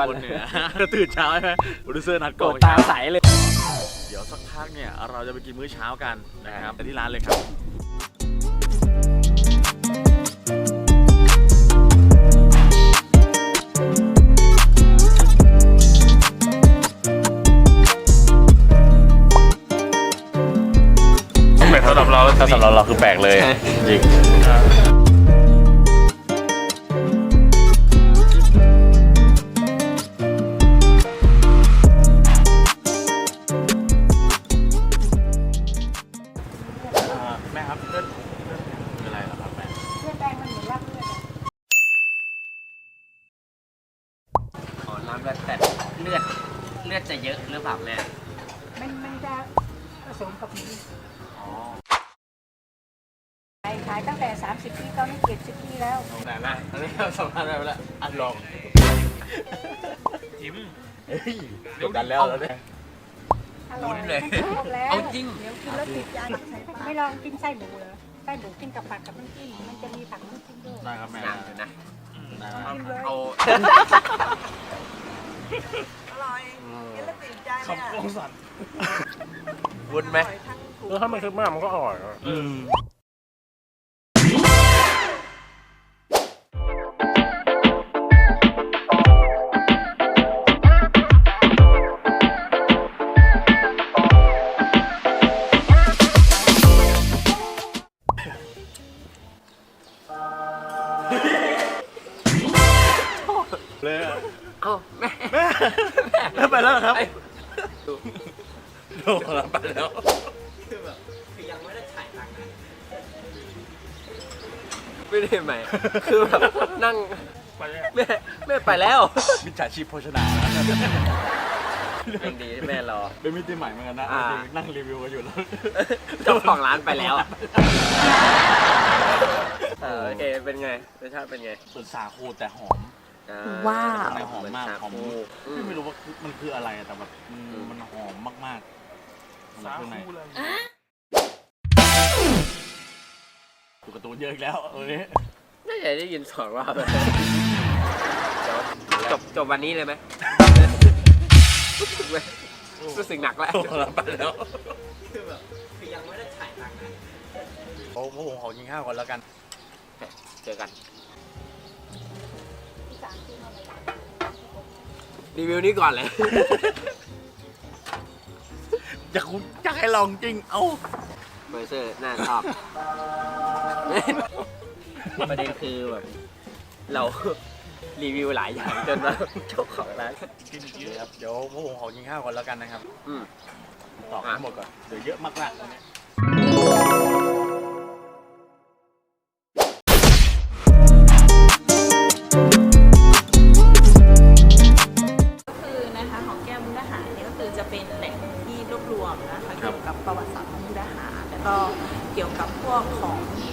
วันคนเหนือตื่นเช้าใช่ไหมโปรดิวเซอร์นัดโกก่รอธนตาเช้าใสเลย เดี๋ยวสักพักเนี่ยเราจะไปกินมื้อเช้ากันนะครับไปที่ร้านเลยครับ แปลกสำหรับเราถ้าสำหรับเราคือแปลกเลยจริง น้ำแล้วแต่เลือดเลือดจะเยอะหรือเปล่าแม่มันมันจะผสมกับหมูอ๋อขายขายตั้งแต่ 30ปีตอนนี้70ปีแล้วแต่ละอันนี้เราสัมภาษณ์ได้ไปแล้วอันลองจิ้มเฮ้ยเดี๋ยวกันแล้วแล้วเนี่ย อร่อยลุ้นเลยมันชอบแล้วเอาจริง เดี๋ยวกินแล้วติดใจไม่ลองกินไส้หมูเหรอไส้หมูกินกับผักกับน้ำจิ้มมันจะมีผักน้ำจิ้มด้วยได้ครับแม่นานอยู่นะ ได้ครับกินเลยเอา อร่อยกินแล้วติดใจเลยอะวุ้นไหมอร่อยทั้งถูกแล้วถ้ามันคือมากมันก็อร่อยอะอืมเลยอะ เอาแม่แม่แม่ไปแล้วเหรอครับไอ้โดนแล้วไปแล้ว คือยังไม่ได้ถ่ายตังค์นะไม่ได้ไหมคือแบบนั่งไปเลยแม่แม่ไปแล้วมิจฉาชีพโภชนายังดีที่แม่รอ เป็นมิติใหม่เหมือนกันนะอ่า นั่งรีวิวกันอยู่แล้วเจ้าของร้านไปแล้วอะเออโอเคเป็นไงรสชาติเป็นไง ส่วนสาคูแต่หอม ว้าวในหอมมากเหนหอมชคูอืมไม่รู้ว่ามันคืออะไรอะแต่แบบมันมันหอมมากๆสำหรับสาเครื่องในคูเลยดูการ์ตูนเยอะอีกแล้ววันนี้น่าจะได้ยินสองรอบเลยเดี๋ยวจบจบวันนี้เลยไหมรู้สึกไหมรู้สึกหนักแล้วโดนแล้วไปแล้วคือแบบคือยังไม่ได้ถ่ายตังค์นะโอ้โหผมขอกินข้าวก่อนแล้วกัน เจอกัน รีวิวนี้ก่อนเลย อยากคุณอยากให้ลองจริง เอ้าเบอร์เซอร์น่าชอบ ประเด็นคือแบบเรารีวิวหลายอย่างจนว่าเจ้าของร้าน กินเดี๋ยวเดี๋ยวพวกผมขอกินข้าวก่อนแล้วกันนะครับ อืมตอบให้หมดก่อน เดี๋ยวเยอะมากๆตอนนี้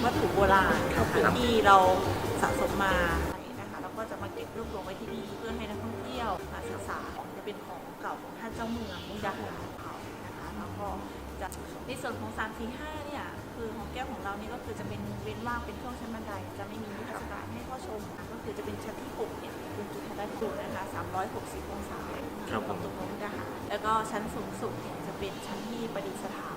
วัตถุโบราณนะคะที่เราสะสมมานะคะแล้วก็จะมาเก็บรวบรวมไว้ที่นี่เพื่อให้นักท่องเที่ยวมาศึกษาของจะเป็นของเก่าของท่านเจ้าเมืองมุกดาหารของเขานะคะแล้วก็จะในส่วนของ3 4 5เนี่ยคือของแก้วของเราเนี่ยก็คือจะเป็นเว้นว่างเป็นช่วงชั้นบันไดจะไม่มีนิทรรศการให้เข้าชมก็คือจะเป็นชั้นที่6เนี่ยเป็นจุดไฮไลท์จุดนะคะ360 องศา ครับผม ตรงนู้นนะคะแล้วก็ชั้นสูงสุดเนี่ยจะเป็นชั้นที่ประดิษฐาน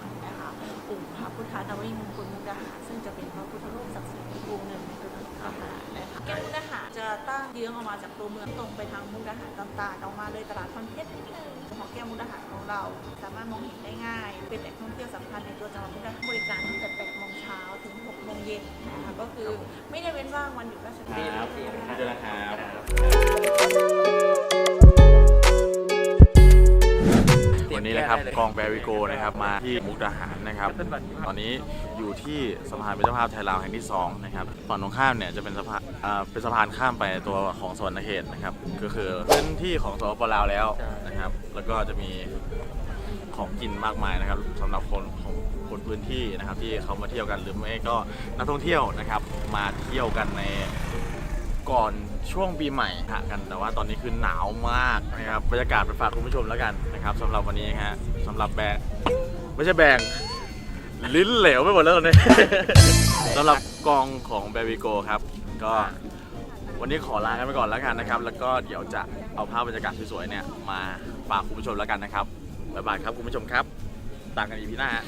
นวมิมงคลมุกดาหารซึ่งจะเป็นพระพุทธรูปศักดิ์สิทธิ์อีกองค์หนึ่งในตัวมุกดาหารนะคะแก้วมุกดาหารจะตั้งเยื้องออกมาจากตัวเมืองตรงไปทางมุกดาหารต่างๆออกมาเลยตลาดคอนเพชรนิดนึงของแก้วมุกดาหารของเรา สามารถมองเห็นได้ง่าย เป็นแหล่งท่องเที่ยวสำคัญในตัวจังหวัดมุกดาหารบริการตั้งแต่8โมงเช้าถึง6โมงเย็นนะคะก็คือไม่ได้เว้นว่างวันหยุดราชการครับพี่เจอนะครับ วันนี้นะครับกองแบริโกนะครับมาที่มุกดาหารนะครับ ตอนนี้อยู่ที่สะพานมิตรภาพไทยลาวแห่งที่2นะครับฝั่งตรงข้ามเนี่ยจะเป็นสะพานอ่าเป็นสะพานข้ามไปตัวของสวรรณเขตนะครับ ก็คือพื้นที่ของสปปลาวแล้วนะครับ แล้วก็จะมีของกินมากมายนะครับสำหรับคนของคนพื้นที่นะครับที่เขามาเที่ยวกันหรือไม่ก็นักท่องเที่ยวนะครับ มาเที่ยวกันใน ก่อนช่วงปีใหม่ฮะกัน แต่ว่าตอนนี้คือหนาวมากนะครับบรรยากาศไปฝากคุณผู้ชมแล้วกันนะครับสำหรับวันนี้ฮะสำหรับแบงไม่ใช่แบงลิ้นเหลวไปหมดแล้วตอนนี้ สำหรับกองของแบริโกครับ ก็วันนี้ขอลากันไปก่อนแล้วกันนะครับ แล้วก็เดี๋ยวจะเอาภาพบรรยากาศสวยๆเนี่ยมาฝากคุณผู้ชมแล้วกันนะครับบ๊ายบายครับคุณผู้ชมครับต่างกันอีพีหน้าฮะ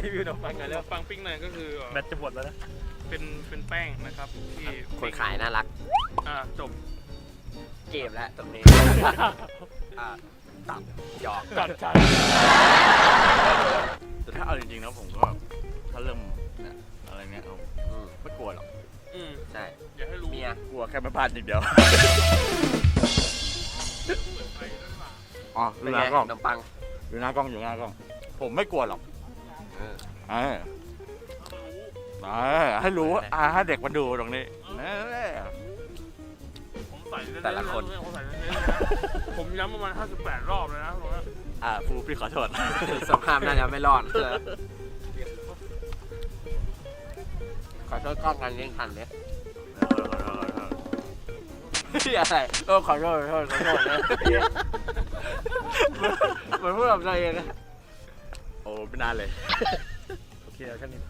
รีวิวขนมปังกันแล้วปังปิ้งเนยก็คือแบตจะหมดแล้วนะเป็นเป็นแป้งนะครับที่คนขายน่ารัก อ่าจบเกมแล้วตรงนี้ อ่าตับหยอกกัดใจแต่ถ้าเอาจริงๆนะผมก็ถ้าเริ่มเนี่ยอะไรเนี่ยผมอืมไม่กลัวหรอกอืมใช่อย่าให้รู้เมียกลัวแค่ไม่พลาดอย่างเดียวอ๋อเป็ดูนหไงน้ากล้องขนมปังอยู่หน้ากล้องอยู่หน้ากล้อง ผมไม่กลัวหรอก เออเออเออให้รู้อ่าให้เด็กมาดูตรงนี้เออผมใส่เๆแต่ละคน ผมใส่เน้นๆเลยนะผมย้ำประมาณ58 รอบเลยนะตรงนั้นอ่าครูพี่ขอโทษ สงครามน่าจะไม่รอดขอโทษกล้องกันเลี้ยงทันเนี่ยที่อะไรเออขอโทษขอโทษขอโทษนะเหมือนพูดกับตัวเองนะ โอ้ไม่นานเลย โอเคเอาแค่นี้